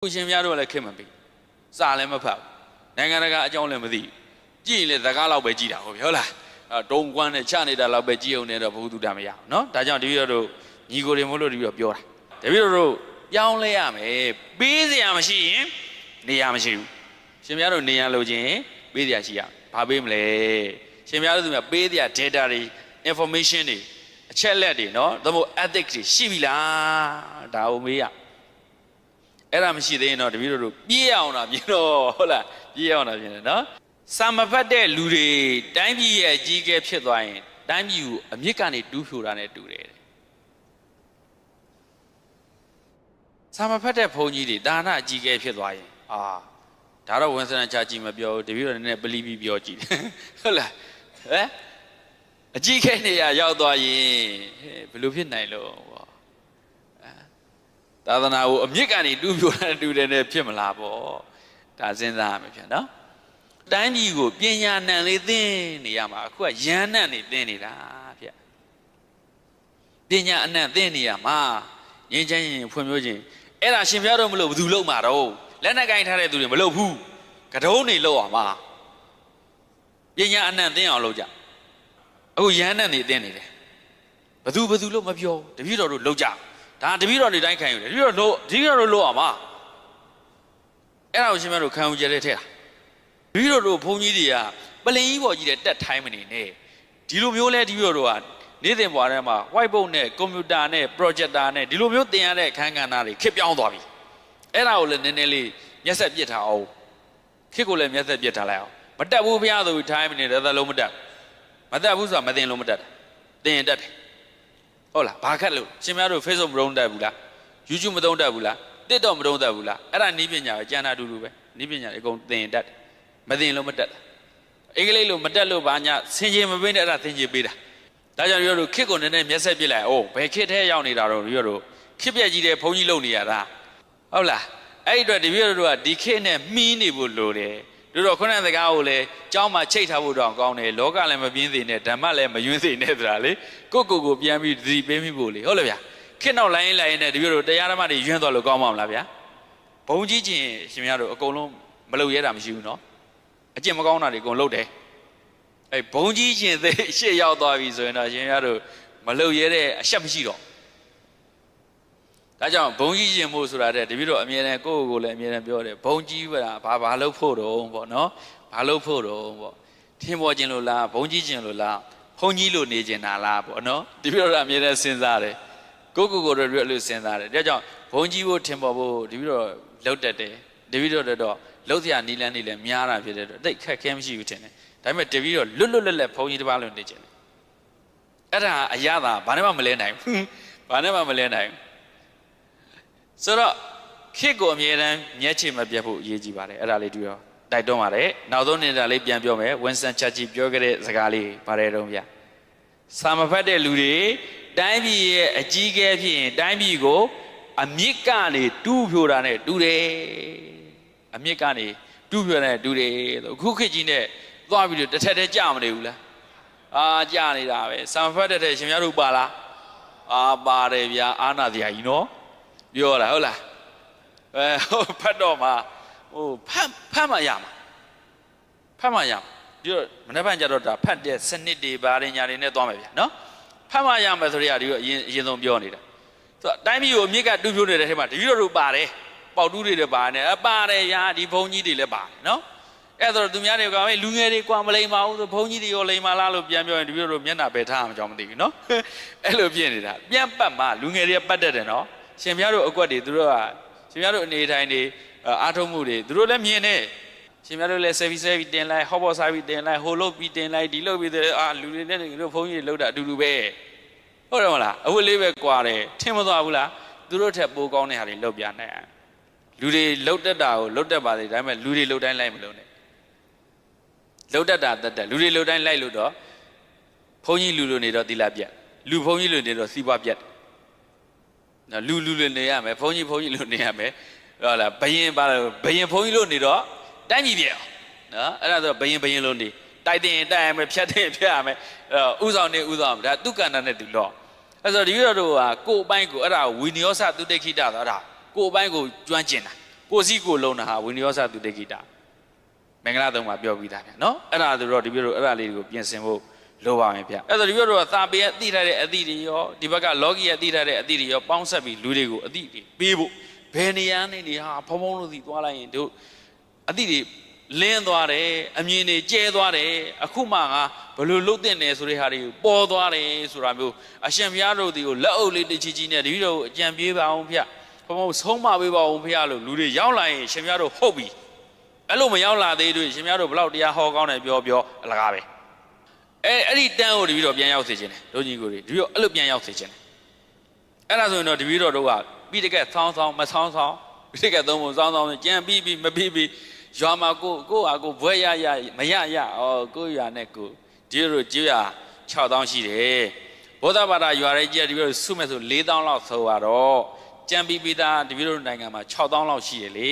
ခုရှင်များတို့ကလည်းခင်မပြီးစာလည်းမဖတ်ဘူးနိုင်ငံတကာအကြောင်းလည်းမသိဘူးကြည့်ရင်လည်းသကားလောက်ပဲကြည့်တာဟုတ်ပြီဟုတ်လားအဲတုံကွမ်းနဲ့ချနေတာလောက်ပဲကြည့်အောင်နဲ့တော့ဘုသူတမရအောင်နော်ဒါကြောင့်တပည့်တော်တို့ညီကိုတွေမို့လို့တပည့်တော်ပြောတာတပည့်တော်တို့ပြောင်းလဲရမယ်ပေးစရာမရှိရင်နေရာမရှိဘူးရှင်များတို့နေရာလိုချင်ပေးစရာရှိရဘာပေးမလဲရှင်များတို့သူများပေးစရာ data တွေ information တွေအချက်လက်တွေနော်သို့မဟုတ် ethics တွေရှိပြီလားဒါကိုမေးရ အဲ့ဒါမရှိသေးရင်တော့တပည့်တော်တို့ပြေးအောင်တာပြင်တော့ဟုတ်လားပြေးအောင်တာပြင်တယ်နော်စာမဖတ်တဲ့လူတွေတိုင်းပြည်ရဲ့အကြီးအကဲဖြစ်သွားရင်တိုင်းပြည်ကိုအမြင့်ကနေတူးဖြိုတာနဲ့တူတယ်တဲ့စာမဖတ်တဲ့ဘုန်းကြီးတွေဒါနအကြီးအကဲဖြစ်သွားရင်အာဒါတော့ဝန်ဆန္ဒချကြည့်မပြောဘူးတပည့်တော်နည်းနည်းပလီပြီးပြောကြည့်တယ်ဟုတ်လားဟမ်အကြီးအကဲနေရာရောက်သွားရင်ဟဲ့ဘယ်လိုဖြစ်နိုင်လို့ပေါ့ သာသနာကိုအမြင့်ကနေတူးပြိုတာတူတယ်နဲ့ဖြစ်မလားပေါ့ဒါစဉ်းစားရမယ်ဗျာနော်တိုင်းပြည်ကိုပညာနံလေးသင်နေရမှာအခုကရဟန်းနံနေသင်နေတာဗျပညာအနံ့သင်နေရမှာငင်းချမ်းရင်ဖွံ့ဖြိုးခြင်းအဲ့ဒါရှင်ပြတော့မလို့ဘယ်သူလုပ်မှာတော့လက်နဲ့ကင်ထားတဲ့သူတွေမလုပ်ဘူးကတုံးနေလုပ်အောင်မှာပညာအနံ့သင်အောင်လုပ်ကြအခုရဟန်းနံနေသင်နေတယ်ဘသူဘသူလို့မပြောတပည့်တော်တို့လုပ်ကြ ဒါတပည့်တော်တွေတိုင်းခံယူတယ်တပည့်တော်လို့တပည့်တော်တို့လို့အောင်ပါအဲ့ဒါကိုရှင်မတို့ခံယူကြတဲ့ထဲတာတပည့်တော်တို့ဘုန်းကြီးတွေကပလင်ကြီးပေါ်ကြီးတဲ့တက်ထိုင်းမနေနဲ့ဒီလိုမျိုးလဲတပည့်တော်တို့ကနေ့စဉ်ဘွားထဲမှာ whiteboard နဲ့ computer နဲ့ projector နဲ့ဒီလိုမျိုးသင်ရတဲ့အခန်းကဏ္ဍတွေခစ်ပြောင်းသွားပြီအဲ့ဒါကိုလည်းနည်းနည်းလေးမျက်ဆက်ပြစ်ထားအောင်ခစ်ကိုလည်းမျက်ဆက်ပြစ်ထားလိုက်အောင်မတက်ဘူးဘုရားဆိုပြီးထိုင်းမနေတဲ့သလုံးမတက်မတက်ဘူးဆိုတာမသိလို့မတက်တာသင်ရင်တက်တယ် ဟုတ်လားဘာခက်လို့ရှင်များတို့ Facebook မသုံးတတ်ဘူးလား YouTube မသုံးတတ်ဘူးလား TikTok မသုံးတတ်ဘူးလားအဲ့ဒါနီးပညာပဲကျန်တာအတူတူပဲနီးပညာတွေအကုန်သင်တတ်တယ်မသင်လို့မတက်တာအင်္ဂလိပ်လိုမတက်လို့ဘာညာဆင်ခြင်မပေးနဲ့အဲ့ဒါသင်ခြင်ပေးတာဒါကြောင့်တို့တို့ခစ်ကိုနည်းနည်းမျက်ဆက်ပြစ်လိုက်အိုးဘယ်ခစ်ထဲရောက်နေတာတော့တို့တို့ခစ်ပြက်ကြီးတဲ့ဘုန်းကြီးလုံနေရတာဟုတ်လားအဲ့ဒီအတွက်တပည့်တော်တို့ကဒီခစ်နဲ့မှီးနေဖို့လိုတယ် တို့တော့ခုနကစကားကိုလည်းကြောင်းမှာချိတ်ထားဖို့တော့ကောင်းတယ်လောကလည်းမပြင်းစေနဲ့ဓမ္မလည်းမယွင်းစေနဲ့ဆိုတာလေကိုယ့်ကိုယ်ကိုပြန်ပြီးသတိပေးမိဖို့လေဟုတ်လားဗျာခစ်နောက်လိုင်းလိုင်းနဲ့တပည့်တော်တရားဓမ္မတွေယွင်းသွားလို့ကောင်းမှာမလားဗျာဘုံကြီးချင်းရှင်များတို့အကုန်လုံးမလုပ်ရဲတာမရှိဘူးနော်အကျင့်မကောင်းတာတွေအကုန်လုပ်တယ်အဲဘုံကြီးချင်းသိရှေ့ရောက်သွားပြီဆိုရင်တော့ရှင်များတို့မလုပ်ရဲတဲ့အရှက်မရှိတော့ ဒါကြောင့်ဘုံကြီးရှင်မို့ဆိုတာတဲ့တပည့်တော်အမြဲတမ်းကိုယ့်ကိုယ်ကိုလည်းအမြဲတမ်းပြောတယ်ဘုံကြီးပါဘာဘာလုပ်ဖို့တော့ပေါ့နော်ဘာလုပ်ဖို့တော့ပေါ့ထင်ပေါ်ခြင်းလို့လားဘုံကြီးခြင်းလို့လားဘုံကြီးလို့နေခြင်းတာလားပေါ့နော်တပည့်တော်ကအမြဲတမ်းစဉ်းစားတယ်ကိုယ့်ကိုယ်ကိုယ်တော့အဲ့လိုစဉ်းစားတယ်ဒါကြောင့်ဘုံကြီးဖို့ထင်ပေါ်ဖို့တပည့်တော်လောက်တတ်တယ်တပည့်တော်တော့လောက်စရာနီလန်းနေလည်းများတာဖြစ်တဲ့အတွက်တိတ်ခက်ခဲမရှိဘူးထင်တယ်ဒါပေမဲ့တပည့်တော်လွတ်လွတ်လပ်လပ်ဘုံကြီးတစ်ပါးလို့နေခြင်းတယ်အဲ့ဒါအရသာဘာနဲ့မှမလဲနိုင်ဘူးဘာနဲ့မှမလဲနိုင်ဘူး ဆိုတော့ခေတ်ကိုအမြဲတမ်းမျက်ခြေမပြတ်ဖို့အရေးကြီးပါတယ်အဲ့ဒါလေးတူရောတိုက်တွန်းပါတယ်နောက်ဆုံးနေတာလေးပြန်ပြောမယ်ဝင်းဆန်ချက်ကြီးပြောခဲ့တဲ့စကားလေးပါတယ်တော့ဗျာစာမဖတ်တဲ့လူတွေတိုင်းပြည်ရဲ့အကြီးအကဲဖြစ်ရင်တိုင်းပြည်ကိုအမြင့်ကနေတူးဖြိုတာနဲ့တူတယ်အမြင့်ကနေတူးဖြိုတာနဲ့တူတယ်လို့အခုခေတ်ကြီးနဲ့သွားပြီးတော့တစ်ထက်တည်းကြာမနေဘူးလားအာကြာနေတာပဲစာမဖတ်တဲ့ရှင်များတို့ပါလားအာပါတယ်ဗျာအာနာတရားကြီးနော် ပြောတာဟုတ်လားအဲဟုတ်ဖတ်တော့မှာဟိုဖတ်ဖတ်မှရမှာဖတ်မှရမှာဒီတော့မနေ့ကကြတော့ဒါဖတ်တဲ့စနစ်တွေဘာတွေညာတွေနဲ့သွားမယ်ဗျာနော်ဖတ်မှရမယ်ဆိုရဒီတော့အရင်အရင်ဆုံးပြောနေတာဆိုတော့အတိုင်းပြည်ကိုအမြင့်ကတူးဖြိုးနေတဲ့ထဲမှာတပည့်တော်တို့ပါတယ်ပေါက်တူးတွေလည်းပါတယ်အပါတယ်ရာဒီဘုံကြီးတွေလည်းပါတယ်နော်အဲ့တော့သူများတွေကမေးလူငယ်တွေကွာမလိမ္မာဘူးဆိုဘုံကြီးတွေရောလိမ္မာလားလို့ပြန်ပြောရင်တပည့်တော်တို့မျက်နှာပဲထားအောင်ကြောင်းမသိဘူးနော်အဲ့လိုဖြစ်နေတာပြန်ပတ်မှလူငယ်တွေကပတ်တတ်တယ်နော် ရှင်ပြားတို့အကွက်တွေသူတို့ကရှင်ပြားတို့အနေထိုင်တွေအားထုတ်မှုတွေသူတို့လည်းမြင်နေရှင်ပြားတို့လည်း service service တင်လိုက် hot box service တင်လိုက်ဟိုလုတ်ပြီးတင်လိုက်ဒီလုတ်ပြီးတဲ့အာလူတွေနဲ့တို့ဘုန်းကြီးတွေလုတ်တာအတူတူပဲဟုတ်တယ်မလားအဝတ်လေးပဲကွာတယ်ထင်မသွားဘူးလားသူတို့ထက်ပိုကောင်းတဲ့ဟာတွေလုတ်ပြနိုင်အောင်လူတွေလုတ်တက်တာကိုလုတ်တက်ပါစေဒါပေမဲ့လူတွေလုတ်တိုင်းလိုက်မလို့နဲ့လုတ်တက်တာတက်တက်လူတွေလုတ်တိုင်းလိုက်လို့တော့ဘုန်းကြီးလူလိုနေတော့သီလပြတ်လူဘုန်းကြီးလိုနေတော့စီးပွားပြတ် နော်လူလူလူနေရမယ်ဘုန်းကြီးဘုန်းကြီးလူနေရမယ်ဟုတ်လားဘယင်ပါဘယင်ဘုန်းကြီးလို့နေတော့တိုင်းပြည်ပြည့်အောင်နော်အဲ့ဒါဆိုဘယင်ဘယင်လို့နေတိုက်တင်တိုက်ရမယ်ဖြတ်တင်ဖြတ်ရမယ်အဲ့တော့ဥဆောင်နေဥဆောင်ဒါသူကန္တနဲ့သူတော့အဲ့ဆိုဒီလိုတို့ဟာကိုယ်အပိုင်းကိုအဲ့ဒါဝီနိယောစသူတိခိတဆိုအဲ့ဒါကိုယ်အပိုင်းကိုကျွမ်းကျင်တာကိုစီကိုလုံးတာဟာဝိနည်းရောစသူတေဂိတာမင်္ဂလာသုံးမှာပြောပြီးသားဗျနော်အဲ့ဒါဆိုတော့ဒီပြတော့အဲ့ဒါလေးတွေကိုပြင်ဆင်ဖို့ လိုပါမယ်ဗျအဲ့ဒါဒီပြတော့သာပေရဲ့အတိထားတဲ့အသည့်တွေရောဒီဘက်ကလောကီရဲ့အတိထားတဲ့အသည့်တွေရောပေါင်းဆက်ပြီးလူတွေကိုအသည့်တွေပေးဖို့ဘယ်နေရာနေနေဟာဖုံဖုံလို့စီသွားလိုက်ရင်တို့အသည့်တွေလင်းသွားတယ်အမြင်တွေကျဲသွားတယ်အခုမှငါဘယ်လိုလုပ်တင်တယ်ဆိုတဲ့ဟာတွေကိုပေါ်သွားတယ်ဆိုတာမျိုးအရှင်ဘုရားတို့ဒီကိုလက်အုပ်လေးတစ်ချီချီနဲ့တပည့်တော်ကိုအကြံပေးပါအောင်ဗျဘုံဘုံဆုံးမပေးပါအောင်ဖေလို့လူတွေရောက်လာရင်ရှင်ဘုရားတို့ဟုတ်ပြီအဲ့လိုမရောက်လာသေးတွေ့ရှင်ဘုရားတို့ဘလောက်တရားဟောကောင်းတယ်ပြောပြောအလကားပဲ အဲအဲ့ဒီတန်းကိုတပည့်တော်ပြန်ရောက်စေခြင်းတယ်တို့ညီကိုတွေတပည့်တော်အဲ့လိုပြန်ရောက်စေခြင်းတယ်အဲ့ဒါဆိုရင်တော့တပည့်တော်တို့ကပြီးတကက်ဆောင်းဆောင်းမဆောင်းဆောင်းပြီးတကက်သုံးဖို့ဆောင်းဆောင်းကြံပြီးပြီးမပြီးပြီးရွာမှာကိုကိုဟာကိုဘွဲရရမရရဩကိုရွာနဲ့ကိုဒီလိုကျွရ6000ရှိတယ်ဘုရားဘာသာရွာရဲကြီးတပည့်တော်စုမဲ့ဆို4000လောက်ဆိုတော့ကြံပြီးပြီးသားတပည့်တော်နိုင်ငံမှာ6000လောက်ရှိတယ်လေ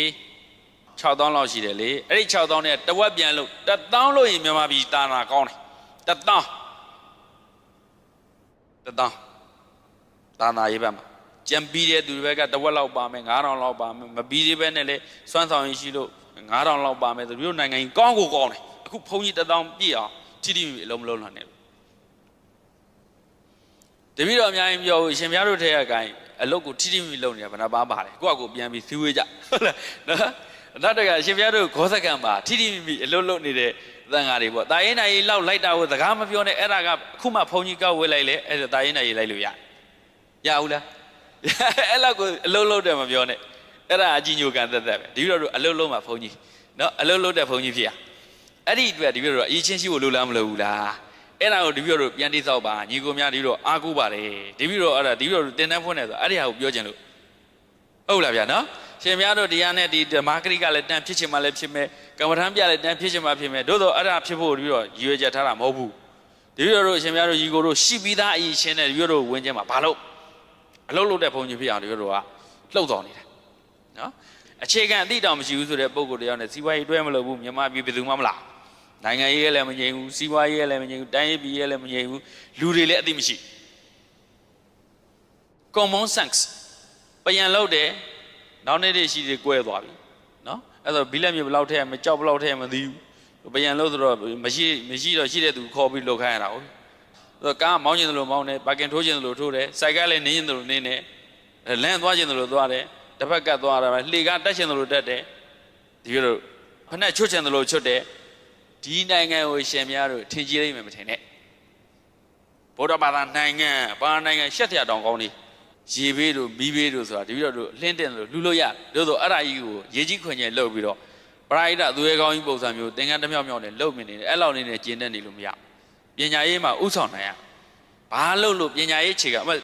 6000လောက်ရှိတယ်လေအဲ့ဒီ6000နဲ့တဝက်ပြန်လို့1000လို့ရင်မြန်မာပြည်တာနာကောင်းတယ် 1000 1000တာနာရေးဘက်မှာကြံပြီးတဲ့သူတွေဘက်ကတဝက်လောက်ပါမယ်9000လောက်ပါမယ်မပြီးသေးပဲနဲ့လေစွမ်းဆောင်ရည်ရှိလို့9000လောက်ပါမယ်သူတို့နိုင်ငံကြီးကောင်းကိုကောင်းတယ်အခုဘုန်းကြီး1000ပြည့်အောင်ထိတိမိအလုံးမလုံးနိုင်နဲ့တပည့်တော်အများကြီးပြောဘူးရှင်များတို့ထဲကကိုင်းအလုတ်ကိုထိတိမိလုံးနေတာဘယ်နှပါပါတယ်ကိုယ့်အကိုပြန်ပြီးစီဝေးကြဟုတ်လားနော်နောက်တကရှင်များတို့ဂောစကံပါထိတိမိအလုတ်လုတ်နေတဲ့ သံဃာတွေပေါ့တာရင်နိုင်လောက်လိုက်တာကိုစကားမပြောနဲ့အဲ့ဒါကအခုမှဘုန်းကြီးကောက်ဝေးလိုက်လေအဲ့ဒါတာရင်နိုင်လိုက်လို့ရရဘူးလားအဲ့လောက်ကိုအလုတ်လုတ်တယ်မပြောနဲ့အဲ့ဒါအကြီးညိုကန်သက်သက်ပဲဒီလိုတို့အလုတ်လုံးမှာဘုန်းကြီးနော်အလုတ်လုတ်တဲ့ဘုန်းကြီးဖြစ်ရအဲ့ဒီအတွက်ဒီလိုတို့အရေးချင်းရှိဖို့လိုလားမလိုဘူးလားအဲ့ဒါကိုဒီလိုတို့ပြန်တိဆောက်ပါညီကိုများဒီလိုအားကိုးပါတယ်ဒီလိုတော့အဲ့ဒါဒီလိုတို့တင်တန်းဖွင့်နေဆိုအဲ့ဒီဟာကိုပြောချင်လို့ဟုတ်လားဗျာနော် ရှင်များတို့တရားနဲ့ဒီဓမ္မဂရိကလည်းတန်ဖြစ်ချင်မှလည်းဖြစ်မယ်ကမ္မထမ်းပြလည်းတန်ဖြစ်ချင်မှဖြစ်မယ်သို့တော့အဲ့ဒါဖြစ်ဖို့ဒီလိုရည်ရွယ်ချက်ထားတာမဟုတ်ဘူးဒီလိုတို့ရှင်များတို့ညီကိုတို့ရှိပြီးသားအရေးချင်းနဲ့ဒီလိုတို့ဝင်ချင်းမှာဘာလို့အလုပ်လုပ်တဲ့ဘုံကြီးဖြစ်အောင်ဒီလိုတို့ကလှုပ်တော်နေတာနော်အခြေခံအသိတောင်မရှိဘူးဆိုတဲ့ပုံကိုယ်တယောက်နဲ့စီးပွားရေးတွဲမလုပ်ဘူးမြန်မာပြည်ဘယ်သူမှမလားနိုင်ငံရေးလည်းမငြိမ်ဘူးစီးပွားရေးလည်းမငြိမ်ဘူးတိုင်းရေးပြည်ရေးလည်းမငြိမ်ဘူးလူတွေလည်းအသိမရှိ common sense ပယံလောက်တယ် နောက်နေ့တွေရှိတွေကွဲသွားပြီနော်အဲ့တော့ဘီလက်မြေဘယ်လောက်ထဲမကြောက်ဘယ်လောက်ထဲမသိဘူးပယံလောက်ဆိုတော့မရှိမရှိတော့ရှိတဲ့သူခေါ်ပြီးလောက်ခိုင်းရတာဟုတ်ဆိုတော့ကားမောင်းကျင်တယ်လို့မောင်းတယ်ပါကင်ထိုးကျင်တယ်လို့ထိုးတယ်စိုက်ကလည်းနင်းကျင်တယ်လို့နင်းတယ်လမ်းသွားကျင်တယ်လို့သွားတယ်တစ်ဖက်ကတ်သွားတာပဲလှေကားတက်ကျင်တယ်လို့တက်တယ်ဒီလိုဖက်နဲ့ချွတ်ကျင်တယ်လို့ချွတ်တယ်ဒီနိုင်ငံကိုရှင်များတို့ထင်ကြီးလိမ့်မယ်မထင်နဲ့ဗုဒ္ဓဘာသာနိုင်ငံဘာနိုင်ငံရှက်ထရတောင်ကောင်းနေ ရေဘေးတို့မီးဘေးတို့ဆိုတာတပည့်တော်တို့လှင်းတင်လို့လှူလို့ရတို့ဆိုအဲ့ဒါကြီးကိုရေကြီးခွင်ကျဲလှုပ်ပြီးတော့ပရိဒသူရဲကောင်းကြီးပုံစံမျိုးသင်္ကန်းတစ်မြောက်မြောက်နဲ့လှုပ်မြင်နေတယ်အဲ့လောက်နေနဲ့ကျင်းတတ်နေလို့မရပညာရေးမှာဥဆောင်နိုင်ရဘာလို့လို့ပညာရေးခြေကအမ